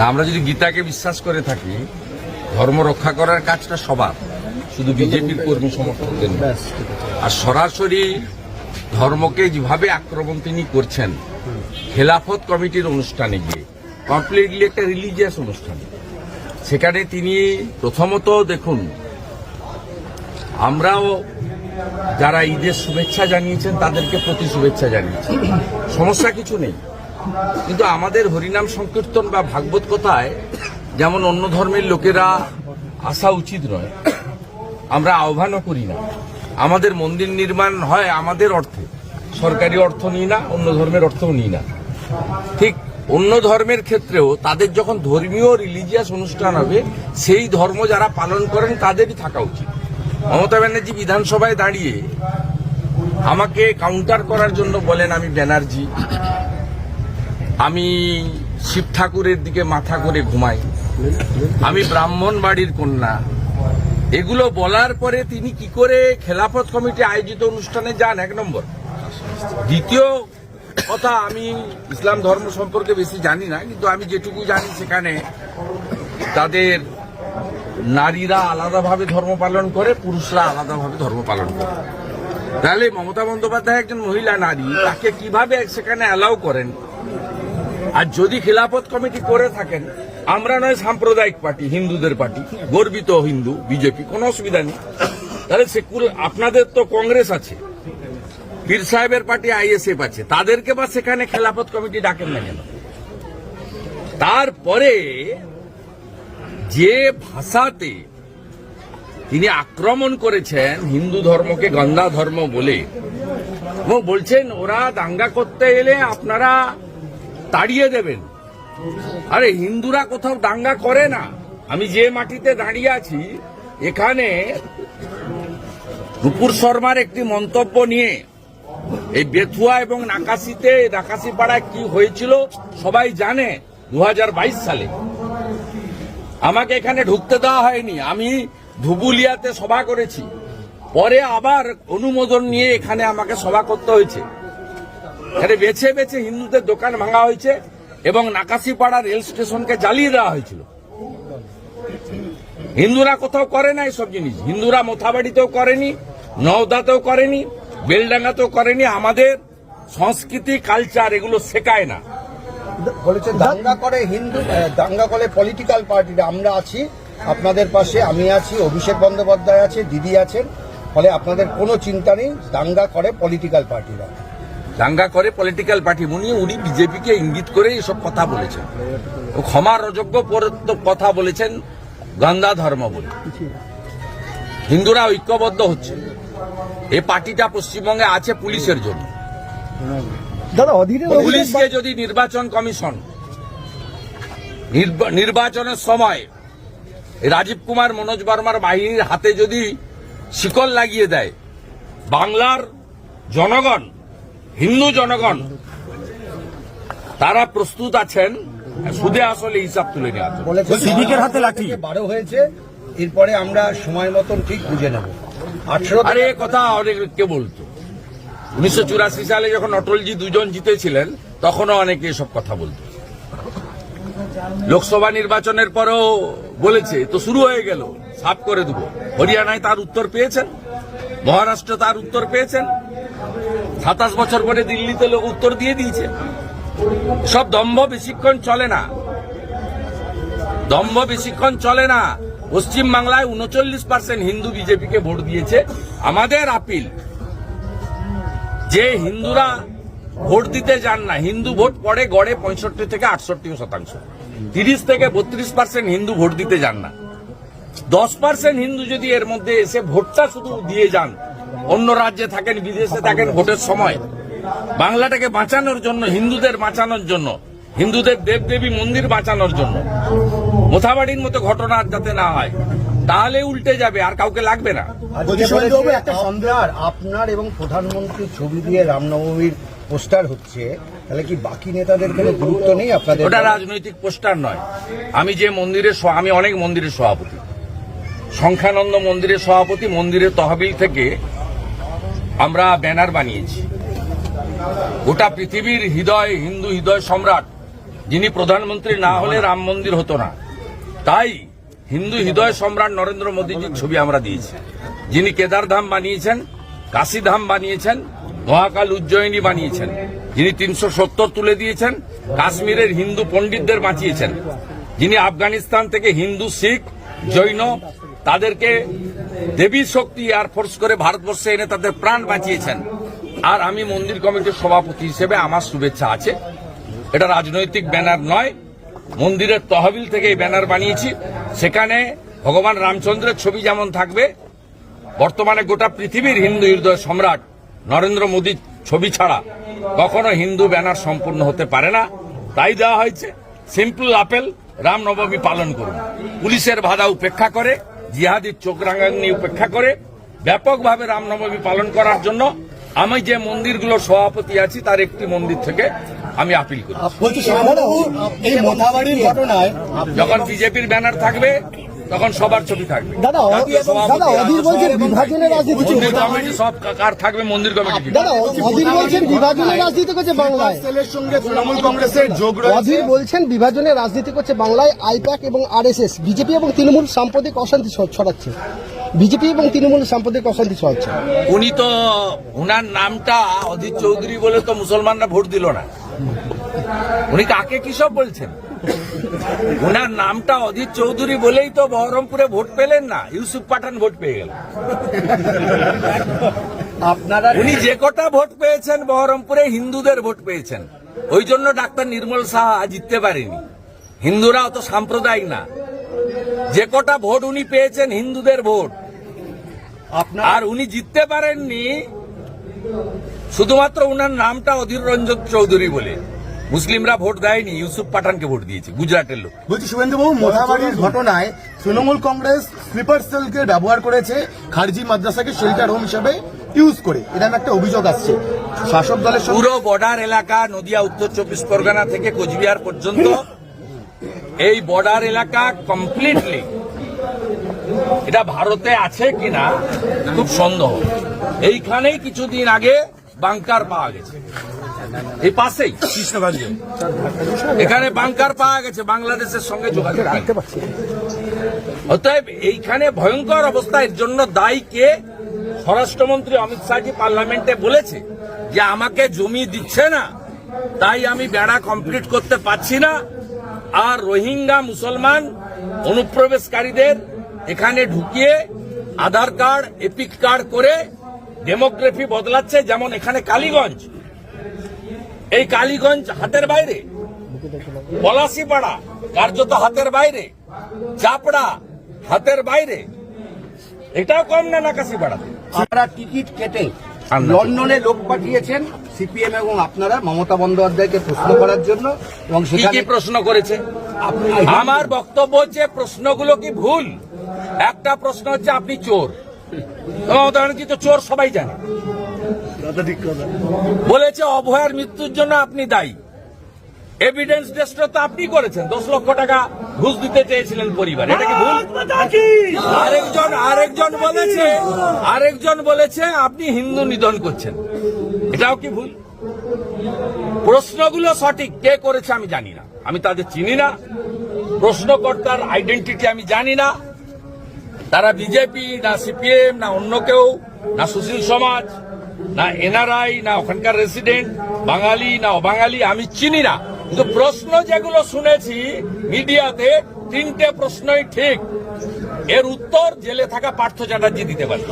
আমরা যদি গীতাকে বিশ্বাস করে থাকি ধর্ম রক্ষা করার কাজটা সবার। শুধু বিজেপির কর্মী সমর্থকদের আর সরাসরি ধর্মকে যেভাবে আক্রমণ তিনি করছেন খেলাফত কমিটির অনুষ্ঠানে গিয়ে কমপ্লিটলি একটা রিলিজিয়াস অনুষ্ঠান। সেখানে তিনি প্রথমত দেখুন আমরাও যারা ঈদের শুভেচ্ছা জানিয়েছেন তাদেরকে প্রতি শুভেচ্ছা জানিয়েছি। সমস্যা কিছু নেই। কিন্তু আমাদের হরিনাম সংকীর্তন বা ভাগবত কথায় যেমন অন্য ধর্মের লোকেরা আসা উচিত নয়, আমরা আহ্বানও করি না। আমাদের মন্দির নির্মাণ হয় আমাদের অর্থে। সরকারি অর্থ নিই না, অন্য ধর্মের অর্থও নিই না। ঠিক অন্য ধর্মের ক্ষেত্রেও তাদের যখন ধর্মীয় রিলিজিয়াস অনুষ্ঠান হবে, সেই ধর্ম যারা পালন করেন তাদেরই থাকা উচিত। মমতা ব্যানার্জি বিধানসভায় দাঁড়িয়ে আমাকে কাউন্টার করার জন্য বলেন আমি ব্যানার্জি। আমি শিব ঠাকুরের দিকে মাথা করে ঘুমাই। আমি ব্রাহ্মণ বাড়ির কন্যা। এগুলো বলার পরে তিনি কি করে খেলাফত কমিটি আয়োজিত অনুষ্ঠানে যান? এক নম্বর। দ্বিতীয় কথা, আমি ইসলাম ধর্ম সম্পর্কে বেশি জানি না, কিন্তু আমি যেটুকু জানি সেখানে তাদের নারীরা আলাদাভাবে ধর্ম পালন করে, পুরুষরা আলাদাভাবে ধর্ম পালন করে। তাহলে মমতা বন্দ্যোপাধ্যায় একজন মহিলা নারী, তাকে কীভাবে সেখানে অ্যালাউ করেন? আর যদি খিলাফত কমিটি করে থাকেন, আমরা নয় সাম্প্রদায়িক পার্টি, হিন্দুদের পার্টি, গর্বিত হিন্দু, বিজেপি, কোনো অসুবিধা নেই। তাহলে সেকুল, আপনাদের তো কংগ্রেস আছে, পীর সাহেবের পার্টি, আইএসএফ আছে, তাদেরকে বা সেখানে খেলাফত কমিটি ডাকেন না কেন? তারপরে যে ভাষাতে তিনি আক্রমণ করেছেন, হিন্দু ধর্মকে গন্ধা ধর্ম বলে এবং বলছেন, ওরা দাঙ্গা করতে এলে আপনারা তাড়িয়ে দেবেন। আরে, হিন্দুরা কোথাও দাঙ্গা করে না। আমি যে মাটিতে দাঁড়িয়ে আছি, এখানে রূপুর শর্মার একটি মন্তব্য নিয়ে এই বেথুয়া এবং নাকাশিতে নাকাশি পাড়ায় কি হয়েছিল, সবাই জানে দু হাজার বাইশ সালে। আমাকে এখানে ঢুকতে দেওয়া হয়নি। আমি ধুবুলিয়াতে সভা করেছি। পরে আবার অনুমোদন নিয়ে এখানে আমাকে সভা করতে হয়েছে। এখানে বেছে বেছে হিন্দুদের দোকান ভাঙা হয়েছে এবং নাকাশিপাড়া রেল স্টেশনকে জ্বালিয়ে দেওয়া হয়েছিল। হিন্দুরা কোথাও করে না এসব জিনিস। হিন্দুরা মোথাবাড়িতেও করেনি, নওদাতেও করেনি, বেলডাঙ্গাতেও করেনি। আমাদের সংস্কৃতি, কালচার এগুলো শেখায় না। বলেছে দাঙ্গা করে হিন্দু দাঙ্গা করে পলিটিক্যাল পার্টিরা আমরা আছি আপনাদের পাশে, আমি আছি, অভিষেক বন্দ্যোপাধ্যায় আছে, দিদি আছেন। ফলে আপনাদের কোনো চিন্তা নেই, দাঙ্গা করে পলিটিক্যাল পার্টিরা দাঙ্গা করে পলিটিক্যাল পার্টি উনি উনি বিজেপিকে ইঙ্গিত করে এসব কথা বলেছেন। ক্ষমার অযোগ্য কথা বলেছেন গঙ্গা ধর্ম বলে হিন্দুরা ঐক্যবদ্ধ হচ্ছে। এই পার্টিটা পশ্চিমবঙ্গে আছে পুলিশের জন্য। পুলিশকে যদি নির্বাচন কমিশন নির্বা- নির্বাচনের সময় রাজীব কুমার মনোজ বর্মার বাহিনীর হাতে যদি শিকল লাগিয়ে দেয় বাংলার জনগণ হিন্দু জনগণ তারা প্রস্তুত আছেন সুদে আসলে হিসাব তুলে সিভিকের হাতে লাঠি। বারো হয়েছে এরপরে আমরা সময় মতন ঠিক বুঝে নেব। আঠেরো আরে কথা অনেকে বলতো? উনিশশো চুরাশি সালে যখন অটলজি দুজন জিতেছিলেন তখনও অনেকে এসব কথা বলতো। লোকসভা নির্বাচনের পরেও বলেছে তো শুরু হয়ে গেল সাফ করে দেবো। হরিয়ানায় তার উত্তর পেয়েছেন মহারাষ্ট্র তার উত্তর পেয়েছেন। সাতাশ বছর পরে দিল্লিতে লোক উত্তর দিয়ে দিয়েছে। সব দম্ভ বেশিক্ষণ চলে না। দম্ভ বেশিক্ষণ চলে না। পশ্চিম বাংলায় উনচল্লিশ পার্সেন্ট হিন্দু বিজেপিকে ভোট দিয়েছে। আমাদের আপিল, যে হিন্দুরা ভোট দিতে যান না, হিন্দু ভোট পড়ে গড়ে পঁয়ষট্টি থেকে আটষট্টি শতাংশ। তিরিশ থেকে বত্রিশ পার্সেন্ট হিন্দু ভোট দিতে যান না। দশ পার্সেন্ট হিন্দু যদি এর মধ্যে এসে ভোটটা শুধু দিয়ে যান অন্য রাজ্যে থাকেন বিদেশে থাকেন ভোটের সময়। বাংলাটাকে বাঁচানোর জন্য হিন্দুদের বাঁচানোর জন্য হিন্দুদের দেবদেবী মন্দির বাঁচানোর জন্য। মোথাবাড়ির মতো ঘটনা যাতে না হয় তাহলে উল্টে যাবে আর কাউকে লাগবে না। আপনার আপনার এবং প্রধানমন্ত্রীর ছবি দিয়ে রামনবমীর পোস্টার হচ্ছে তাহলে কি বাকি নেতাদের কোনো গুরুত্ব নেই আপনাদের? ওটা রাজনৈতিক পোস্টার নয়। আমি যে মন্দিরের স- আমি অনেক মন্দিরের সভাপতি। সংখ্যানন্দ মন্দিরের সভাপতি মন্দিরের তহবিল থেকে আমরা ব্যানার বানিয়েছি। গোটা পৃথিবীর হৃদয়, হিন্দু হৃদয় সম্রাট, যিনি প্রধানমন্ত্রী না হলে রাম মন্দির হতো না। তাই হিন্দু হৃদয় সম্রাট নরেন্দ্র মোদীজির ছবি আমরা দিয়েছি। যিনি কেদারধাম বানিয়েছেন, কাশীধাম বানিয়েছেন, মহাকাল উজ্জয়িনী বানিয়েছেন, যিনি তিনশো সত্তর তুলে দিয়েছেন, কাশ্মীরের হিন্দু পণ্ডিতদের বাঁচিয়েছেন, যিনি আফগানিস্তান থেকে হিন্দু, শিখ, জৈন তাদেরকে দেবী শক্তি এয়ারফোর্স করে ভারতবর্ষে এনে তাদের প্রাণ বাঁচিয়েছেন। আর আমি মন্দির কমিটির সভাপতি হিসেবে আমার শুভেচ্ছা আছে। এটা রাজনৈতিক ব্যানার নয়, মন্দিরের তহবিল থেকে এই ব্যানার বানিয়েছি। সেখানে ভগবান রামচন্দ্রের ছবি যেমন থাকবে, বর্তমানে গোটা পৃথিবীর হিন্দু হৃদয় সম্রাট নরেন্দ্র মোদীর ছবি ছাড়া কখনো হিন্দু ব্যানার সম্পূর্ণ হতে পারে না। তাই দেওয়া হয়েছে সিম্পল আপেল রামনবমী পালন করুন। পুলিশের বাধা উপেক্ষা করে জিহাদির চোখ উপেক্ষা করে ব্যাপকভাবে রামনবমী পালন করার জন্য আমি যে মন্দিরগুলো সভাপতি আছি তার একটি মন্দির থেকে আমি আপিল করি। যখন বিজেপির ব্যানার থাকবে তখন সবার ছবি থাকবে। দাদা অ- জাতীয় সভাপতি দাদা অধীর বলছেন বিভাজনের রাজনীতি কমিটি সব কার থাকবে মন্দির কমিটি? দাদা অধীর বলছেন বিভাজনের রাজনীতি করছে বাংলায় সঙ্গে তৃণমূল কংগ্রেসের যোগ অধীর বলছেন বিভাজনের রাজনীতি করছে বাংলায়। আইপ্যাক এবং আরএসএস বিজেপি এবং তৃণমূল সাম্প্রতিক অশান্তি ছড়াচ্ছে। বিজেপি এবং তৃণমূল সাম্প্রতিক অশান্তি ছড়াচ্ছে। উনি তো উনার নামটা অধীর চৌধুরী বলে তো মুসলমানরা ভোট দিল না। উনি কাকে কি সব বলছেন? উনার নামটা অধীর চৌধুরী বলেই তো বহরমপুরে ভোট পেলেন না। ইউসুফ পাঠান ভোট পেয়ে গেল আপনারা উনি যে কটা ভোট পেয়েছেন বহরমপুরে হিন্দুদের ভোট পেয়েছেন। ওই জন্য ডাক্তার নির্মল সাহা জিততে পারেনি। হিন্দুরা অত সাম্প্রদায়িক না। যে কটা ভোট উনি পেয়েছেন হিন্দুদের ভোট। আপনার আর উনি জিততে পারেননি শুধুমাত্র উনার নামটা অধীর রঞ্জন চৌধুরী বলে। মুসলিমরা ভোট দেয়নি ইউসুফ পাঠানকে ভোট দিয়েছে গুজরাটের লোক। বলছি শুভেন্দুবাবু মোথাবাড়ির ঘটনায় তৃণমূল কংগ্রেস স্লিপার সেলকে ব্যবহার করেছে খারজি মাদ্রাসাকে শেল্টার হোম হিসেবে ইউজ করে। এরকম একটা অভিযোগ আসছে। শাসক দলের পুরো বর্ডার এলাকা নদিয়া উত্তর চব্বিশ পরগনা থেকে কোচবিহার পর্যন্ত। এই বর্ডার এলাকা কমপ্লিটলি এটা ভারতে আছে কিনা খুব সন্দেহ। এইখানেই কিছুদিন আগে বাংকার পাওয়া গেছে। এই পাশেই কৃষ্ণগঞ্জে। এখানে বাংকার পাওয়া গেছে বাংলাদেশের সঙ্গে যোগাযোগ। অতএব এইখানে ভয়ঙ্কর অবস্থা এর জন্য দায়ী কে? স্বরাষ্ট্রমন্ত্রী অমিত শাহজি পার্লামেন্টে বলেছে যে আমাকে জমি দিচ্ছে না তাই আমি বেড়া কমপ্লিট করতে পারছি না? আর রোহিঙ্গা মুসলমান অনুপ্রবেশকারীদের এখানে ঢুকিয়ে আধার কার্ড এপিক কার্ড করে ডেমোগ্রাফি বদলাচ্ছে যেমন এখানে কালীগঞ্জ। এই কালীগঞ্জ হাতের বাইরে পলাশিপাড়া কার্যত হাতের বাইরে চাপড়া হাতের বাইরে। এটাও কম না নাকাশিপাড়াতে আপনারা টিকিট কেটে লন্ডনে লোক পাঠিয়েছেন সিপিএম এবং আপনারা মমতা বন্দ্যোপাধ্যায়কে প্রশ্ন করার জন্য এবং কি প্রশ্ন করেছে? আমার বক্তব্য হচ্ছে প্রশ্নগুলো কি ভুল? একটা প্রশ্ন হচ্ছে আপনি চোর। মমতা ব্যানার্জি তো চোর সবাই জানে। বলেছে অভয়ার মৃত্যুর জন্য আপনি দায়ী। এভিডেন্স টেস্ট তো আপনি করেছেন। দশ লক্ষ টাকা ঘুষ দিতে চেয়েছিলেন পরিবার। এটা কি ভুল? আরেকজন আরেকজন বলেছে আরেকজন বলেছে আপনি হিন্দু নিধন করছেন। এটাও কি ভুল? প্রশ্নগুলো সঠিক কে করেছে আমি জানি না। আমি তাদের চিনি না। প্রশ্নকর্তার আইডেন্টিটি আমি জানি না। তারা বিজেপি না সিপিএম না অন্য কেউ না সুশীল সমাজ। না এনআরআই, না ওখানকার রেসিডেন্ট বাঙালি, না অবাঙালি, আমি চিনি না। কিন্তু প্রশ্ন যেগুলো শুনেছি মিডিয়াতে, তিনটে প্রশ্নই ঠিক। এর উত্তর জেলে থাকা পার্থ চ্যাটার্জি দিতে পারে।